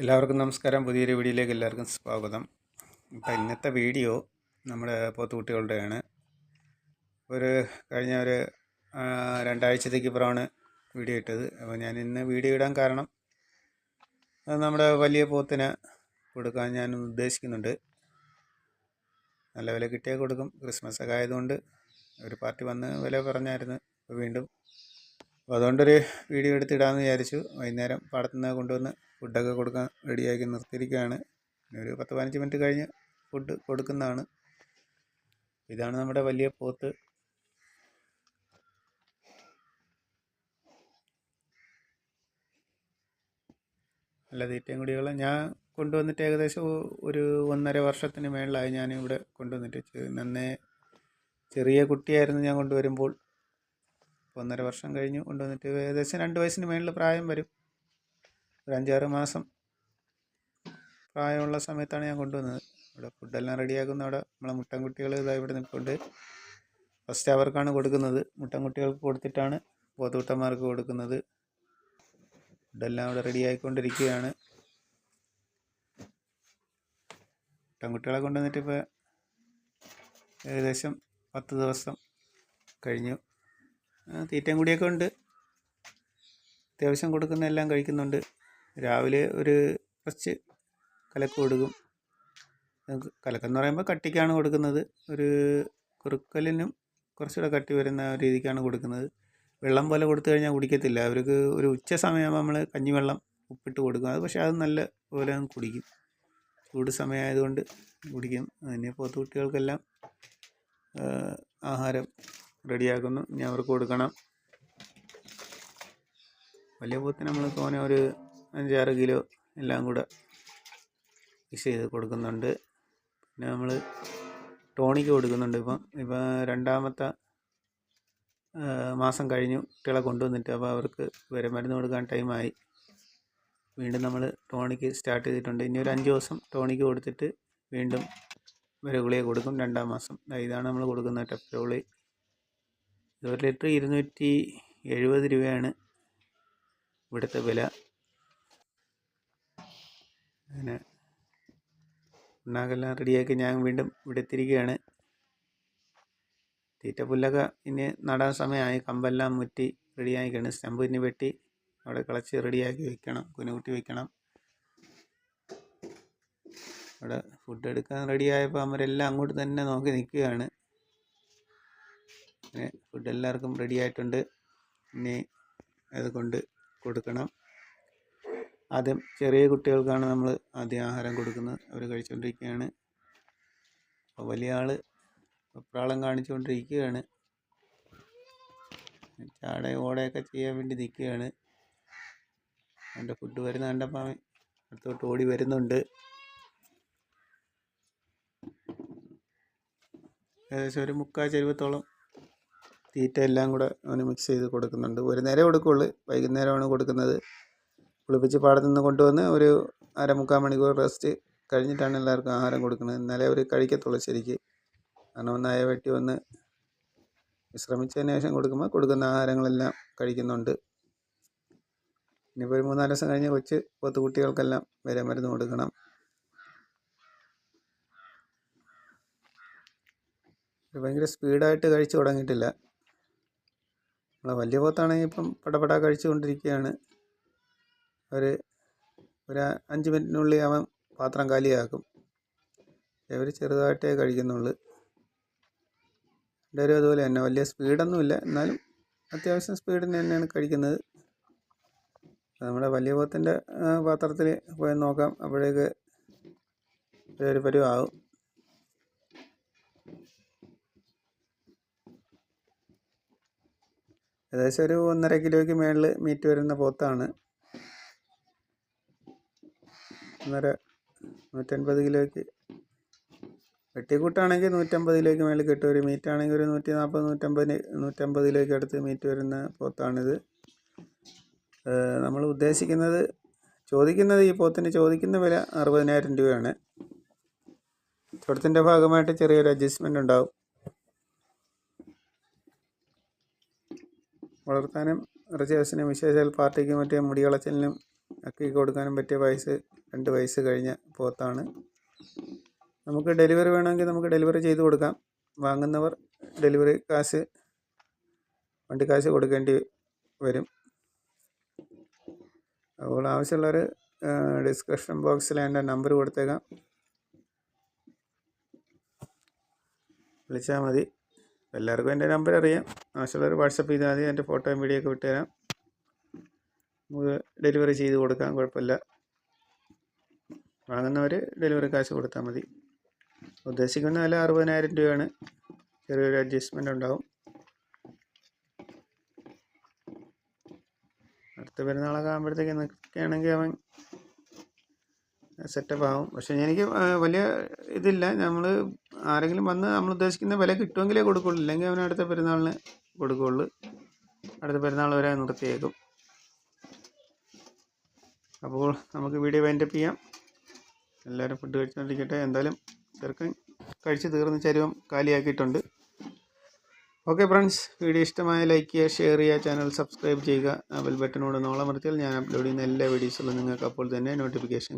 എല്ലാവർക്കും നമസ്കാരം. പുതിയൊരു വീഡിയോയിലേക്ക് എല്ലാവർക്കും സ്വാഗതം. ഇപ്പം ഇന്നത്തെ വീഡിയോ നമ്മുടെ പോത്തുകുട്ടികളുടെയാണ്. ഒരു കഴിഞ്ഞ ഒരു രണ്ടാഴ്ചത്തേക്ക് ഇപ്പുറമാണ് വീഡിയോ ഇട്ടത്. അപ്പോൾ ഞാൻ ഇന്ന് വീഡിയോ ഇടാൻ കാരണം നമ്മുടെ വലിയ പോത്തിന് കൊടുക്കാൻ ഞാൻ ഉദ്ദേശിക്കുന്നുണ്ട്. നല്ല വില കിട്ടിയാൽ കൊടുക്കും. ക്രിസ്മസ് ഒക്കെ ആയതുകൊണ്ട് ഒരു പാർട്ടി വന്ന് വില പറഞ്ഞായിരുന്നു അപ്പോൾ വീണ്ടും. അപ്പോൾ അതുകൊണ്ടൊരു വീഡിയോ എടുത്തിടാമെന്ന് വിചാരിച്ചു. വൈകുന്നേരം പാടത്തുനിന്ന് കൊണ്ടുവന്ന് ഫുഡൊക്കെ കൊടുക്കാൻ റെഡിയാക്കി നിർത്തിയിരിക്കുകയാണ്. പിന്നെ ഒരു പത്ത് പതിനഞ്ച് മിനിറ്റ് കഴിഞ്ഞ് ഫുഡ് കൊടുക്കുന്നതാണ്. ഇതാണ് നമ്മുടെ വലിയ പോത്ത്. നല്ല തീറ്റയും കുടികളും ഞാൻ കൊണ്ടുവന്നിട്ട് ഏകദേശം ഒരു ഒന്നര വർഷത്തിന് മേളിലായി ഞാൻ ഇവിടെ കൊണ്ടുവന്നിട്ട് നന്നേ ചെറിയ കുട്ടിയായിരുന്നു ഞാൻ കൊണ്ടുവരുമ്പോൾ. ഒന്നര വർഷം കഴിഞ്ഞു കൊണ്ടുവന്നിട്ട് ഏകദേശം രണ്ട് വയസ്സിന് മേളിൽ പ്രായം വരും. ഒരു അഞ്ചാറ് മാസം പ്രായമുള്ള സമയത്താണ് ഞാൻ കൊണ്ടുവന്നത്. ഇവിടെ ഫുഡെല്ലാം റെഡിയാക്കുന്ന. അവിടെ നമ്മളെ മുട്ടൻകുട്ടികൾ ഇതാ ഇവിടെ നിൽപ്പുണ്ട്. ഫസ്റ്റ് അവർക്കാണ് കൊടുക്കുന്നത്. മുട്ടൻകുട്ടികൾക്ക് കൊടുത്തിട്ടാണ് പോത്തുകുട്ടന്മാർക്ക് കൊടുക്കുന്നത്. ഫുഡെല്ലാം അവിടെ റെഡി ആയിക്കൊണ്ടിരിക്കുകയാണ് മുട്ടൻകുട്ടികളെ കൊണ്ടുവന്നിട്ട് ഇപ്പോൾ ഏകദേശം പത്ത് ദിവസം കഴിഞ്ഞു. തീറ്റയും കൂടിയൊക്കെ ഉണ്ട്. അത്യാവശ്യം കൊടുക്കുന്ന എല്ലാം കഴിക്കുന്നുണ്ട്. രാവിലെ ഒരു കുറച്ച് കലക്ക് കൊടുക്കും. കലക്കെന്ന് പറയുമ്പോൾ കട്ടിക്കാണ് കൊടുക്കുന്നത്. ഒരു കുറുക്കലിനും കുറച്ചുകൂടെ കട്ടി വരുന്ന രീതിക്കാണ് കൊടുക്കുന്നത്. വെള്ളം പോലെ കൊടുത്തു കഴിഞ്ഞാൽ കുടിക്കത്തില്ല. അവർക്ക് ഒരു ഉച്ച സമയമാകുമ്പോൾ നമ്മൾ കഞ്ഞിവെള്ളം ഉപ്പിട്ട് കൊടുക്കും. അത് പക്ഷേ അത് നല്ല പോലെ കുടിക്കും. ചൂട് സമയമായതുകൊണ്ട് കുടിക്കും. അതിന് പോത്തുകുട്ടികൾക്കെല്ലാം കുട്ടികൾക്കെല്ലാം ആഹാരം റെഡിയാക്കുന്നു. ഇനി അവർക്ക് കൊടുക്കണം. വലിയ പോത്തിന് നമ്മൾ തോനെ ഒരു അഞ്ചാറ് കിലോ എല്ലാം കൂടെ മിക്സ് ചെയ്ത് കൊടുക്കുന്നുണ്ട്. പിന്നെ നമ്മൾ ടോണിക്ക് കൊടുക്കുന്നുണ്ട്. ഇപ്പം ഇപ്പം രണ്ടാമത്തെ മാസം കഴിഞ്ഞു കുട്ടികളെ കൊണ്ടുവന്നിട്ട് അപ്പോൾ അവർക്ക് വരെ മരുന്ന് കൊടുക്കാൻ ടൈമായി. വീണ്ടും നമ്മൾ ടോണിക്ക് സ്റ്റാർട്ട് ചെയ്തിട്ടുണ്ട്. ഇനി ഒരു അഞ്ച് ദിവസം ടോണിക്ക് കൊടുത്തിട്ട് വീണ്ടും വിരഗുളിയെ കൊടുക്കും രണ്ടാം മാസം. ഇതാണ് നമ്മൾ കൊടുക്കുന്ന ടെപ്രോളി. ഇത് ഒരു ലിറ്റർ ഇരുന്നൂറ്റി എഴുപത് രൂപയാണ് ഇവിടുത്തെ വില. അങ്ങനെ പിണ്ണാക്കെല്ലാം റെഡിയാക്കി ഞാൻ വീണ്ടും ഇവിടെ എത്തിയിരിക്കുകയാണ്. തീറ്റ പുല്ലൊക്കെ ഇനി നടാൻ സമയമായി. കമ്പെല്ലാം മുറ്റി റെഡിയാക്കിയാണ് സ്റ്റമ്പ് ഇനി വെട്ടി അവിടെ കിളച്ച് റെഡിയാക്കി വെക്കണം. കുനുകുട്ടി വെക്കണം. അവിടെ ഫുഡ് എടുക്കാൻ റെഡിയായപ്പോൾ അവരെല്ലാം അങ്ങോട്ട് തന്നെ നോക്കി നിൽക്കുകയാണ്. ഫുഡ് എല്ലാവർക്കും റെഡി ആയിട്ടുണ്ട്. ഇനി അത് കൊണ്ട് കൊടുക്കണം. ആദ്യം ചെറിയ കുട്ടികൾക്കാണ് നമ്മൾ ആദ്യം ആഹാരം കൊടുക്കുന്നത്. അവർ കഴിച്ചുകൊണ്ടിരിക്കുകയാണ് അപ്പോൾ വലിയ ആൾ വെപ്രാളം കാണിച്ചുകൊണ്ടിരിക്കുകയാണ് ചാട ഓടയൊക്കെ ചെയ്യാൻ വേണ്ടി നിൽക്കുകയാണ്. അവന്റെ ഫുഡ് വരുന്ന കണ്ടപ്പോൾ അവൻ അടുത്തോട്ട് ഓടി വരുന്നുണ്ട്. ഏകദേശം ഒരു മുക്കാൽ ചെരുവത്തോളം തീറ്റ എല്ലാം കൂടെ അവന് മിക്സ് ചെയ്ത് കൊടുക്കുന്നുണ്ട്. ഒരു നേരം കൊടുക്കുള്ളൂ. വൈകുന്നേരമാണ് കൊടുക്കുന്നത്. കുളിപ്പിച്ച് പാടത്തു നിന്ന് കൊണ്ടുവന്ന് ഒരു അരമുക്കാൽ മണിക്കൂർ റെസ്റ്റ് കഴിഞ്ഞിട്ടാണ് എല്ലാവർക്കും ആഹാരം കൊടുക്കുന്നത്. എന്നാലേ അവർ കഴിക്കത്തുള്ളൂ ശരിക്ക്. കാരണം ഒന്ന് അയ വെട്ടി വന്ന് വിശ്രമിച്ചതിന് ശേഷം കൊടുക്കുമ്പോൾ കൊടുക്കുന്ന ആഹാരങ്ങളെല്ലാം കഴിക്കുന്നുണ്ട്. ഇനിയിപ്പോൾ ഒരു മൂന്നാൽ ദിവസം കഴിഞ്ഞ് കൊച്ച് പത്ത് കുട്ടികൾക്കെല്ലാം വരെ മരുന്ന് കൊടുക്കണം. ഭയങ്കര സ്പീഡായിട്ട് കഴിച്ചു തുടങ്ങിയിട്ടില്ല. നമ്മളെ വലിയ പോത്താണെങ്കിൽ ഇപ്പം പടപടാ കഴിച്ചുകൊണ്ടിരിക്കുകയാണ് ഒരു ഒരു അഞ്ച് മിനിറ്റിനുള്ളിൽ അവൻ പാത്രം കാലിയാക്കും. ഇവർ ചെറുതായിട്ടേ കഴിക്കുന്നുള്ളൂ. എല്ലാവരും അതുപോലെ തന്നെ. വലിയ സ്പീഡൊന്നുമില്ല. എന്നാലും അത്യാവശ്യം സ്പീഡിന് തന്നെയാണ് കഴിക്കുന്നത്. നമ്മുടെ വലിയ പോത്തിന്റെ പാത്രത്തിൽ പോയി നോക്കാം. അപ്പോഴേക്ക് ഒരു പരുവാകും. ഏകദേശം ഒരു ഒന്നര കിലോയ്ക്ക് മേളിൽ മീറ്റ് വരുന്ന പോത്താണ്. ഒന്നര നൂറ്റൻപത് കിലോയ്ക്ക്. വെട്ടിക്കൂട്ടാണെങ്കിൽ നൂറ്റമ്പത് കിലോയ്ക്ക് മേളിൽ കിട്ടും. ഒരു മീറ്റ് ആണെങ്കിൽ ഒരു നൂറ്റി നാൽപ്പത് നൂറ്റമ്പത് നൂറ്റമ്പത് കിലോയ്ക്ക് അടുത്ത് മീറ്റ് വരുന്ന പോത്താണിത്. നമ്മൾ ഉദ്ദേശിക്കുന്നത് ചോദിക്കുന്നത് ഈ പോത്തിന് ചോദിക്കുന്ന വില അറുപതിനായിരം രൂപയാണ്. ചുടത്തിന്റെ ഭാഗമായിട്ട് ചെറിയൊരു അഡ്ജസ്റ്റ്മെന്റ് ഉണ്ടാവും. വളർത്താനും ഇറച്ചി വിശേഷാൽ പാർട്ടിക്കും മറ്റേ മുടികളച്ചലിനും ഒക്കെ കൊടുക്കാനും പറ്റിയ പൈസ രണ്ട് വയസ്സ് കഴിഞ്ഞ പോത്താണ്. നമുക്ക് ഡെലിവറി വേണമെങ്കിൽ നമുക്ക് ഡെലിവറി ചെയ്ത് കൊടുക്കാം. വാങ്ങുന്നവർ ഡെലിവറി കാശ് വണ്ടി കാശ് കൊടുക്കേണ്ടി വരും. അപ്പോൾ ആവശ്യമുള്ളവർ ഡിസ്ക്രിപ്ഷൻ ബോക്സിൽ എന്റെ നമ്പർ കൊടുത്തേക്കാം. വിളിച്ചാൽ മതി. എല്ലാവർക്കും എന്റെ നമ്പർ അറിയാം. ആവശ്യമുള്ളവർ വാട്സപ്പ് ചെയ്താൽ മതി. എന്റെ ഫോട്ടോയും വീഡിയോ ഒക്കെ വിട്ടുതരാം. നമുക്ക് ഡെലിവറി ചെയ്ത് കൊടുക്കാം. കുഴപ്പമില്ല. വാങ്ങുന്നവർ ഡെലിവറി കാശ് കൊടുത്താൽ മതി. ഉദ്ദേശിക്കുന്ന വില അറുപതിനായിരം രൂപയാണ്. ചെറിയൊരു അഡ്ജസ്റ്റ്മെന്റ് ഉണ്ടാവും. അടുത്ത പെരുന്നാളൊക്കെ ആകുമ്പോഴത്തേക്ക് നിൽക്കുകയാണെങ്കിൽ അവൻ സെറ്റപ്പ് ആവും. പക്ഷേ എനിക്ക് വലിയ ഇതില്ല. നമ്മൾ ആരെങ്കിലും വന്ന് നമ്മൾ ഉദ്ദേശിക്കുന്ന വില കിട്ടുമെങ്കിലേ കൊടുക്കുള്ളൂ. ഇല്ലെങ്കിൽ അവൻ അടുത്ത പെരുന്നാളിന് കൊടുക്കുകയുള്ളൂ അടുത്ത പെരുന്നാൾ വരെ നിർത്തിയേക്കും. അപ്പോൾ നമുക്ക് വീഡിയോ വൈൻഡപ്പ് ചെയ്യാം. എല്ലാവരും ഫുഡ് കഴിച്ചുകൊണ്ടിരിക്കട്ടെ എന്തായാലും ചെറുക്കൻ കഴിച്ച് തീർന്ന് ചരുവം കാലിയാക്കിയിട്ടുണ്ട്. ഓക്കെ ഫ്രണ്ട്സ് വീഡിയോ ഇഷ്ടമായ ലൈക്ക് ചെയ്യുക ഷെയർ ചെയ്യുക ചാനൽ സബ്സ്ക്രൈബ് ചെയ്യുക. ബെൽ ബട്ടനോട് നോളമർത്തിയാൽ ഞാൻ അപ്ലോഡ് ചെയ്യുന്ന എല്ലാ വീഡിയോസുകളും നിങ്ങൾക്ക് അപ്പോൾ തന്നെ നോട്ടിഫിക്കേഷൻ